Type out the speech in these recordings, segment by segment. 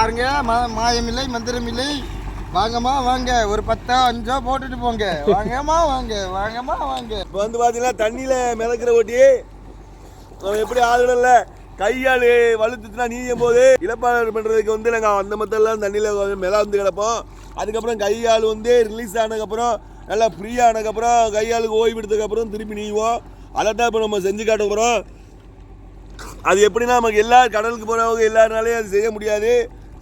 பாருங்க மா- மாயமில்லை மந்திரமில்லை. வாங்கம்மா வாங்க. ஒரு பத்தோ அஞ்சோ போட்டுட்டு போங்க. வாங்கம்மா வாங்க. வாங்கம்மா வாங்க. இப்போ வந்து பார்த்தீங்கன்னா தண்ணியில் மிதக்கிற ஓட்டி நம்ம எப்படி ஆளுநர்ல கையால் வலுத்துச்சுன்னா நீயும் போது. இழப்பாளர் பண்ணுறதுக்கு வந்து நாங்கள் அந்த மத்தெல்லாம் தண்ணியில் மிதந்து கிடப்போம். அதுக்கப்புறம் கையால் வந்து ரிலீஸ் ஆனதுக்கப்புறம் நல்லா ஃப்ரீ ஆனதுக்கப்புறம் கையாளுக்கு ஓய்வு எடுத்ததுக்கப்புறம் திருப்பி நீவோம் அதை தான் இப்போ நம்ம செஞ்சு காட்ட போகிறோம் அது எப்படின்னா நமக்கு எல்லா கடலுக்கு போகிறவங்க எல்லாருனாலையும் அது செய்ய முடியாது.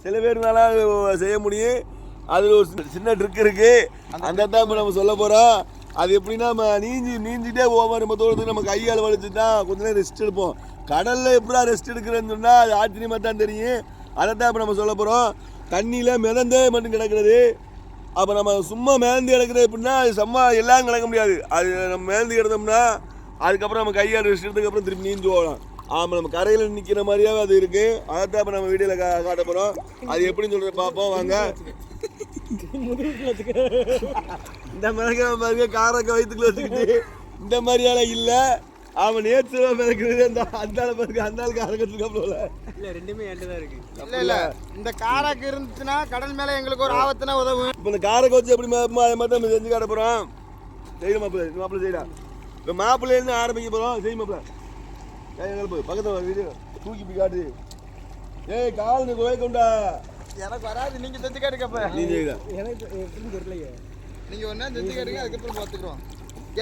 சில பேர்னால செய்ய முடியும். அது ஒரு சின்ன- ட்ரிக் இருக்கு. அந்த தான் இப்போ நம்ம சொல்ல போகிறோம் அது எப்படின்னா நம்ம நீஞ்சி நீஞ்சிட்டே போவோம் நம்ம தூரத்துக்கு நம்ம கையால் வலிச்சுட்டா கொஞ்ச நேரம் ரெஸ்ட் எடுப்போம். கடலில் எப்படா ரெஸ்ட் எடுக்கிறேன்னு சொன்னால் அது ஆச்சரியமாக தான் தெரியும். அதை தான் இப்போ நம்ம சொல்ல போகிறோம் தண்ணியில் மிதந்தே மட்டும் கிடக்கிறது. அப்போ நம்ம சும்மா மேந்தி கிடக்கிறது எப்படின்னா அது சும்மா எல்லாம் கிடக்க முடியாது. அது நம்ம மேந்தி கிடந்தோம்னா அதுக்கப்புறம் நம்ம கையால் ரெஸ்ட் எடுத்ததுக்கப்புறம் திருப்பி நீஞ்சு போகலாம் ஆமாம் நம்ம கரையில் நிற்கிற மாதிரியாவே அது இருக்குது அதை தான் இப்போ நம்ம வீடியோவில் கா காட்ட போகிறோம் அது எப்படின்னு சொல்கிறத பார்ப்போம் வாங்க. இந்த மிளகா பாருங்க காரக்க வயிற்றுக்குள்ள வச்சுக்கிட்டு. இந்த மாதிரியால இல்லை. அவன் நேச்சுரலாக மிதக்கிறது அந்த அந்த ஆள் பாருங்க அந்த ஆள் காரக்கத்துக்கு அப்புறம் இல்ல ரெண்டுமே தான் இருக்கு. இல்ல இல்ல. இந்த காராக்கு இருந்துச்சுன்னா கடல் மேல எங்களுக்கு ஒரு ஆபத்துனா உதவும். இப்போ இந்த காரக்க வச்சு எப்படி மிதப்போமோ அதே மாதிரி நம்ம செஞ்சு காட்ட போகிறோம் செய்யும் மாப்பிள்ளை இந்த மாப்பிள்ளை செய்யடா. இப்போ மாப்பிள்ளையிலேருந்து ஆரம்பிக்க போகிறோம் செய்யும் மாப்பிள்ளை. கை கலப்பு பக்கத்தில் வீடியோ தூக்கி போய் காட்டு. ஏய் கால் நீ கோயில் கொண்டா. எனக்கு வராது. நீங்க செஞ்சு கேட்டுக்கப்ப எனக்கு எப்படின்னு தெரியலையே. நீங்க ஒன்னா செஞ்சு கேட்டுங்க அதுக்கப்புறம் பார்த்துக்குறோம்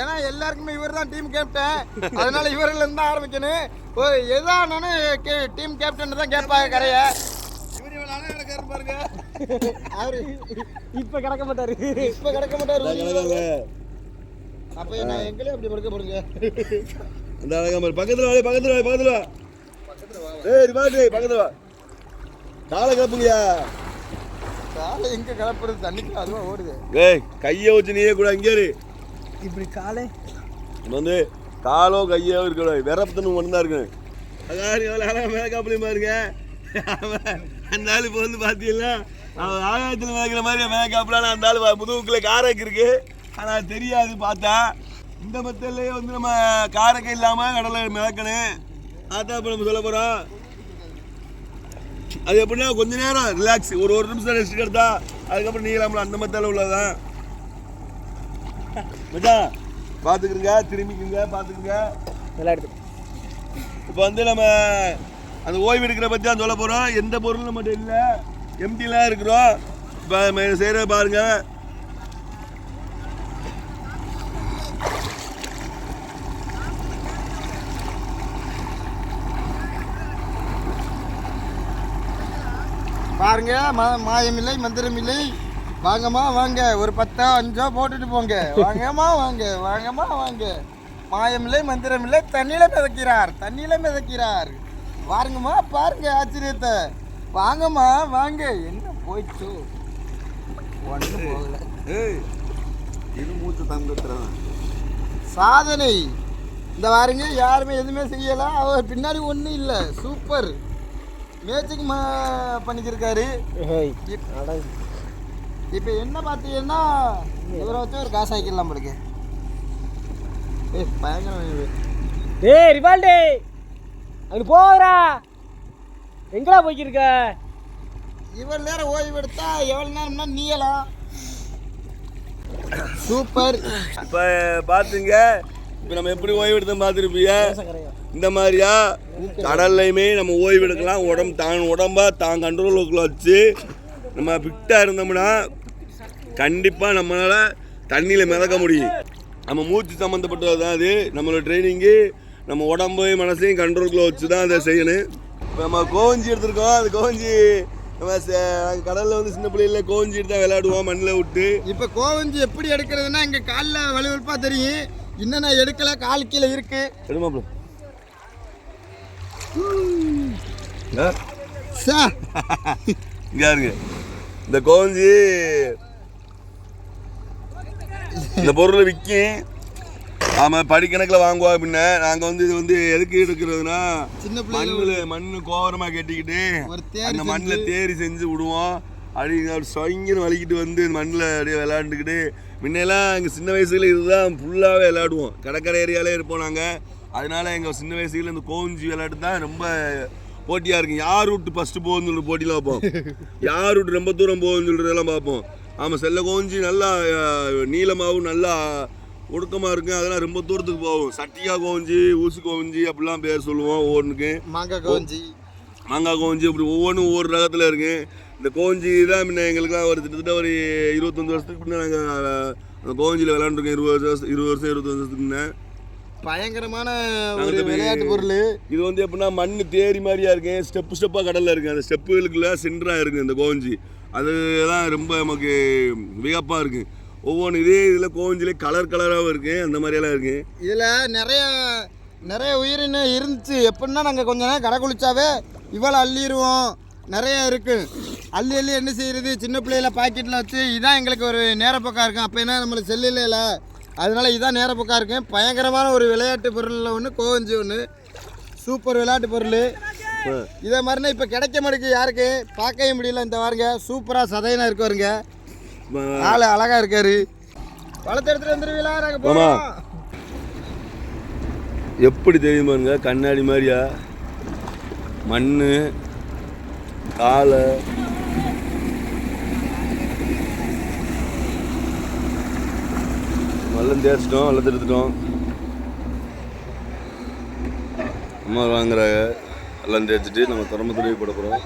ஏன்னா எல்லாருக்குமே இவர் தான் டீம் கேப்டன் அதனால இவரில் இருந்து ஆரம்பிக்கணும். ஓ எதானாலும் டீம் கேப்டன் தான் கேட்பாங்க கரைய. பாருங்க. அவரு இப்ப கிடக்க மாட்டாரு. இப்ப கிடக்க மாட்டாரு. அப்ப நான் எங்களே அப்படி படுக்க போடுங்க அந்த அழகா பாரு பக்கத்துல வா பக்கத்துல வா பக்கத்துல வா. ஏய் பாட்டு பக்கத்துல வா. காலை கிளப்புங்கயா காலை எங்க கிளப்புறது? தண்ணிக்குள்ள அதுவா ஓடுது. ஏய் கையை வச்சு நீயே கூட அங்கே இரு. இப்படி காலை? வந்து காலோ கையோ இருக்கக்கூடாது விரப்பத்தனு ஒன்று தான் இருக்கணும். அதான் எவ்வளோ அழகாக மேக்கப்லையும் பாருங்க. அவன் அந்த ஆள் இப்போ வந்து பார்த்தீங்கன்னா அவன் ஆகாயத்தில் மேய்க்கிற மாதிரி மேக்கப்லாம் அந்த ஆள் முதுகுக்குள்ள காரக்கு இருக்கு. ஆனால் தெரியாது பார்த்தா. இந்த மெத்தட்லேயே வந்து நம்ம காரக்கை இல்லாமல் கடலை மிதக்கணும். அதான் இப்போ நம்ம சொல்ல போகிறோம் அது எப்படின்னா கொஞ்ச நேரம் ரிலாக்ஸ் ஒரு ஒரு நிமிஷம் ரெஸ்ட் எடுத்தா அதுக்கப்புறம் நீங்களாமல அந்த மெத்தடில் உள்ளதான் மச்சான் பார்த்துக்குங்க திரும்பிக்குங்க பார்த்துக்குங்க. நல்லா எடுத்து. இப்போ வந்து நம்ம அந்த ஓய்வு எடுக்கிற பற்றி தான் சொல்ல போகிறோம் எந்த பொருளும் நம்மகிட்ட இல்லை எம்டிலாம் இருக்கிறோம். இப்போ செய்கிற பாருங்க. பாருங்க. மா- மாயமில்லை மந்திரமில்லை. வாங்கம்மா வாங்க. ஒரு பத்தோ அஞ்சோ போட்டுட்டு போங்க. வாங்கம்மா வாங்க. வாங்கம்மா வாங்க. மாயமில்லை மந்திரமில்லை தண்ணியில மிதக்கிறார். தண்ணியில மிதக்கிறார். பாருங்கம்மா பாருங்க ஆச்சரியத்தை. வாங்கம்மா வாங்க. என்ன போயிடுச்சு? ஒன்றும் போகல. ஏய் இது மூச்சு தங்குத்துறான் சாதனை. இந்த பாருங்க யாருமே எதுவுமே செய்யல. அவர் பின்னாடி ஒன்றும் இல்லை. சூப்பர். மேஜிக் மா பண்ணிக்கிருக்காரு. இப்போ என்ன பார்த்தீங்கன்னா இவரை வச்சு ஒரு காசு ஆக்கிடலாம் படுக்க ஏய் பயங்கரம். ஏய் ரிவால்டே. அங்க போகிறா. எங்கடா போய்க்கிருக்க? இவ்வளவு நேரம் ஓய்வு எடுத்தா எவ்வளவு நேரம்னா நீயலாம் சூப்பர். இப்போ பார்த்துங்க இப்போ நம்ம எப்படி ஓய்வு எடுத்தோம் பார்த்துருப்பீங்க இந்த மாதிரியா? கடல்லையுமே நம்ம ஓய்வு எடுக்கலாம் உடம்பு தான் உடம்ப தான் கண்ட்ரோலுக்குள்ள வச்சு நம்ம ஃபிட்டாக இருந்தோம்னா கண்டிப்பாக நம்மளால் தண்ணியில் மிதக்க முடியும். நம்ம மூச்சு சம்மந்தப்பட்டது தான் அது. நம்மளோட ட்ரைனிங்கு நம்ம உடம்பு மனசையும் கண்ட்ரோலுக்குள்ள வச்சு தான் அதை செய்யணும். இப்போ நம்ம கோவஞ்சி எடுத்திருக்கோம். அது கோவஞ்சி நம்ம ச- கடல்ல வந்து சின்ன பிள்ளைல கோவஞ்சி எடுத்து தான் விளையாடுவோம் மண்ணில் விட்டு. இப்போ கோவஞ்சி எப்படி எடுக்கிறதுனா இங்கே காலில் வலுவலுப்பா தெரியும். இன்னும் நான் எடுக்கல கால் கீழே இருக்கு. எடுமாப்ல சா இங்க இருங்க இந்த கோவஞ்சி இந்த பொருள் விற்கும் ஆமாம் படிக்கணக்கில் வாங்குவா பின்ன. நாங்கள் வந்து இது வந்து எதுக்கு எடுக்கிறதுனா சின்ன மண்ணில் மண் கோவரமாக கட்டிக்கிட்டு அந்த மண்ணில் தேரி செஞ்சு விடுவோம். அப்படி சொங்கின்னு வலிக்கிட்டு வந்து மண்ணில் அப்படியே விளையாண்டுக்கிட்டு முன்னெல்லாம் எங்கள் சின்ன வயசுல இதுதான் ஃபுல்லாகவே விளையாடுவோம். கடற்கரை ஏரியாலே இருப்போம் நாங்கள் அதனால எங்கள் சின்ன வயசுல இந்த கோவஞ்சி விளையாட்டு தான் ரொம்ப போட்டியாக இருக்கும் யார் ரூட்டு ஃபஸ்ட்டு போகுதுன்னு சொல்லிட்டு போட்டியில் வைப்போம் யார் ரூட்டு ரொம்ப தூரம் போகுதுன்னு சொல்கிறதெல்லாம் பார்ப்போம். ஆமாம் செல்ல கோஞ்சி நல்லா நீளமாகவும் நல்லா ஒடுக்கமாக இருக்கும் அதெல்லாம் ரொம்ப தூரத்துக்கு போகும். சட்டியாக கோஞ்சி ஊசி கோஞ்சி அப்படிலாம் பேர் சொல்லுவோம் ஒவ்வொன்றுக்கு மாங்காய் கோஞ்சி மாங்காய் கோஞ்சி அப்படி ஒவ்வொன்றும் ஒவ்வொரு ரகத்தில் இருக்கு. இந்த கோஞ்சி தான் முன்ன எங்களுக்குலாம் ஒரு கிட்டத்தட்ட ஒரு இருபத்தஞ்சு வருஷத்துக்கு முன்னே நாங்கள் அந்த கோஞ்சியில் விளாண்டுருக்கோம் இருபது வருஷம் இருபது வருஷம் இருபத்தஞ்சு வருஷத்துக்கு முன்னே. பயங்கரமான ஒரு விளையாட்டு பொருள். இது வந்து எப்படின்னா மண் தேரி மாதிரியா இருக்கு. ஸ்டெப்பு ஸ்டெப்பாக கடலில் இருக்கு. அந்த ஸ்டெப்புகளுக்குள்ள சென்டராக இருக்கு இந்த கோஞ்சி அதுதான் ரொம்ப நமக்கு வியப்பாக இருக்கு. ஒவ்வொன்று இதே இதில் கோஞ்சிலே கலர் கலராகவும் இருக்கு. அந்த மாதிரியெல்லாம் இருக்கு. இதில் நிறைய நிறைய உயிரினம் இருந்துச்சு. எப்படின்னா நாங்கள் கொஞ்ச நேரம் கடை குளிச்சாவே இவ்வளோ அள்ளிடுவோம் நிறைய இருக்கு. அள்ளி அள்ளி என்ன செய்யறது? சின்ன பிள்ளையில பாக்கெட்டில் வச்சு இதான் எங்களுக்கு ஒரு நேரப்போக்கா இருக்கும். அப்போ என்ன நம்மளுக்கு செல்லில் இல்லை. அதனால இதான் நேரப்போக்கா இருக்கு பயங்கரமான ஒரு விளையாட்டு பொருளில் ஒன்று கோவஞ்சி ஒன்று சூப்பர் விளையாட்டு பொருள். இதே மாதிரினா இப்போ கிடைக்க மாட்டேங்குது யாருக்கு பார்க்கவே முடியல இந்த வாருங்க. சூப்பராக சதையனா இருக்கு வருங்க ஆள் அழகா இருக்காரு. வளர்த்து எடுத்துட்டு வந்துருவீங்களா? நாங்கள். போகிறோம் எப்படி தெரியுமாங்க கண்ணாடி மாதிரியா? மண் காலை எல்லாம் தேய்ச்சிட்டோம் எல்லாம் திருத்துட்டோம் அம்மா வாங்குறாங்க. எல்லாம் தேய்ச்சிட்டு நம்ம திறமை துருவி போட போகிறோம்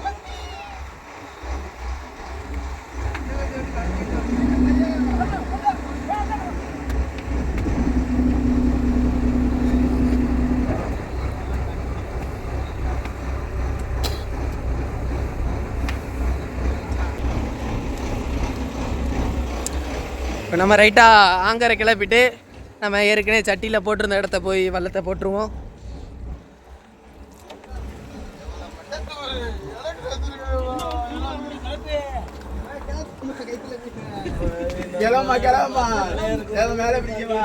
நம்ம ரைட்டாக ஆங்கரை கிளப்பிட்டு நம்ம ஏற்கனவே சட்டியில் போட்டிருந்த இடத்த போய் வள்ளத்தை போட்டுருவோம். கிளம்பா கிளம்பா மேலே பிடிக்கவா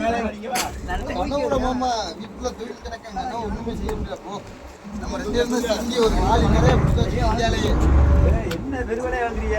மேலே பிடிக்கவா மாமா வீட்டுல தொழில் கிடக்காங்க அதான் ஒண்ணுமே செய்ய முடியல போ. நம்ம ரெண்டு பேரும் இங்கே ஒரு நாலு நிறைய பிடிச்சி வச்சு இந்தியாலேயே என்ன வாங்குறீங்க?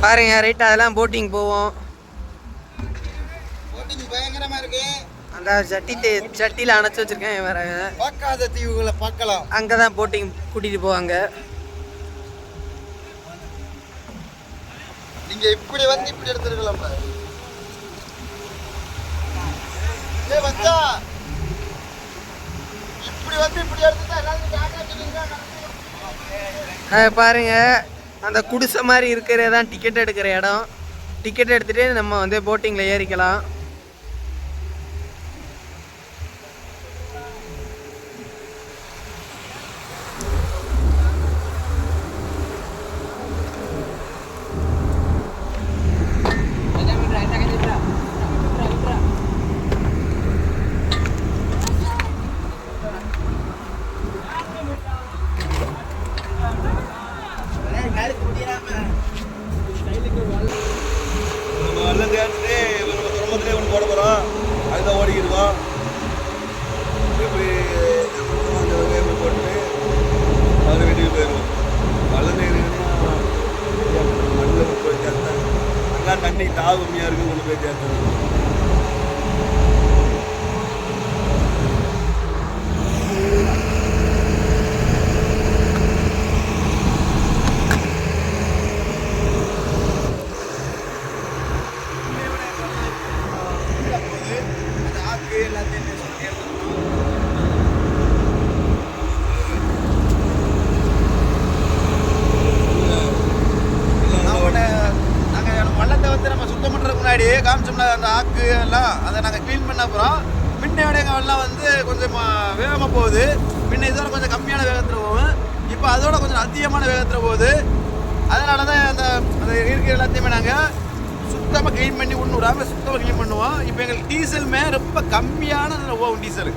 பாருங்க ரைட் அதெல்லாம் போட்டிங் போவோம் போட்டிங் பயங்கரமா இருக்கு அந்த சட்டி தே சட்டியில் அணைச்சி வச்சுருக்கேன் வேற பார்க்காத தீவுகளை பார்க்கலாம். அங்கே தான் போட்டிங் கூட்டிகிட்டு போவாங்க. நீங்க இப்படி வந்து இப்படி எடுத்துருக்கலாம் ஏ வச்சா இப்படி வந்து இப்படி எடுத்துட்டா எல்லாரும் பாருங்க. அந்த குடிசை மாதிரி இருக்கிறது தான் டிக்கெட் எடுக்கிற இடம். டிக்கெட் எடுத்துகிட்டு நம்ம வந்து போட்டிங்கில் ஏறிக்கலாம். ஆக்கு அதை நாங்கள் க்ளீன் பண்ண அப்புறம் முன்ன விட வந்து கொஞ்சம் வேகமாக போகுது. முன்ன இதோட கொஞ்சம் கம்மியான வேகத்தில் போகும். இப்போ அதோட கொஞ்சம் அதிகமான வேகத்தில் போகுது. அதனால தான் அந்த அந்த இருக்கிற எல்லாத்தையுமே நாங்கள் சுத்தமாக க்ளீன் பண்ணி ஒன்று விடாமல் சுத்தமாக க்ளீன் பண்ணுவோம். இப்போ எங்களுக்கு டீசலுமே ரொம்ப கம்மியான இதில் போகும் டீசல்.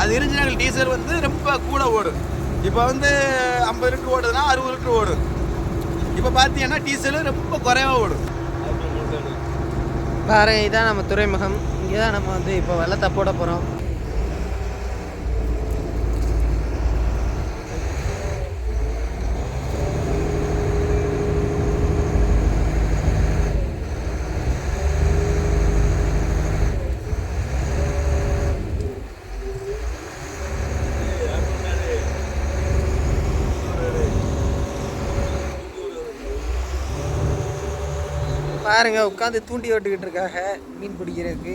அது இருந்து எங்களுக்கு டீசல் வந்து ரொம்ப கூட ஓடும். இப்போ வந்து ஐம்பது லிட்டர் ஓடுதுன்னா அறுபது லிட்டர் ஓடும். இப்போ பார்த்தீங்கன்னா டீசல் ரொம்ப குறைவாக ஓடும். பாருங்க இதான் நம்ம துறைமுகம். இங்கே தான் நம்ம வந்து இப்போ வெள்ளத்தை போட போகிறோம் பாருங்க உட்காந்து தூண்டி விட்டுக்கிட்டு இருக்காங்க மீன் பிடிக்கிறதுக்கு.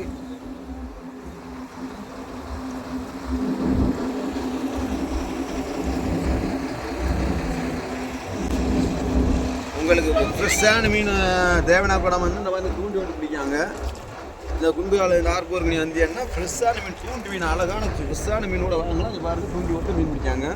உங்களுக்கு ஃப்ரெஷ்ஷான மீன் தேவனா படம் வந்து இந்த மாதிரி தூண்டி விட்டு பிடிக்காங்க இந்த குந்துகால நார்பூர் மீன் வந்து என்ன ஃப்ரெஷ்ஷான மீன் தூண்டி மீன் அழகான ஃப்ரெஷ்ஷான மீனோட வாங்கலாம் அது பாருங்கள் தூண்டி விட்டு மீன் பிடிக்காங்க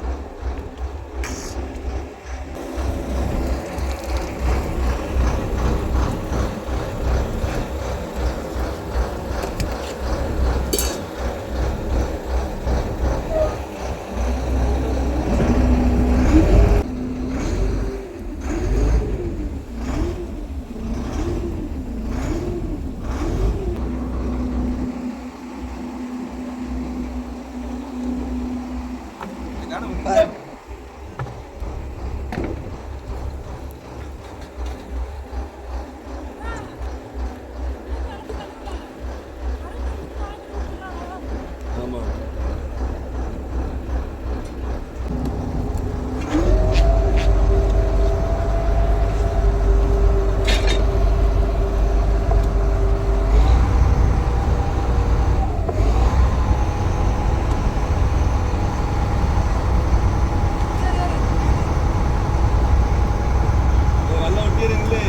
பாரு. ஆமாம் நல்லா ஒட்டிடுங்களே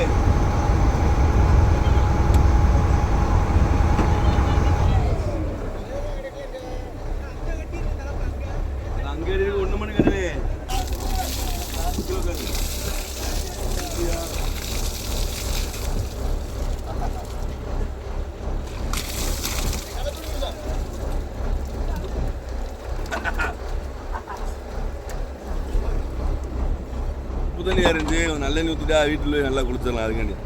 அங்கே இருக்கு ஒன்று மணி கட்டுவே புதனியாக இருந்து நல்ல ஊற்றிட்டா வீட்டில் நல்லா குளிச்சிடலாம் அதுக்காண்டி.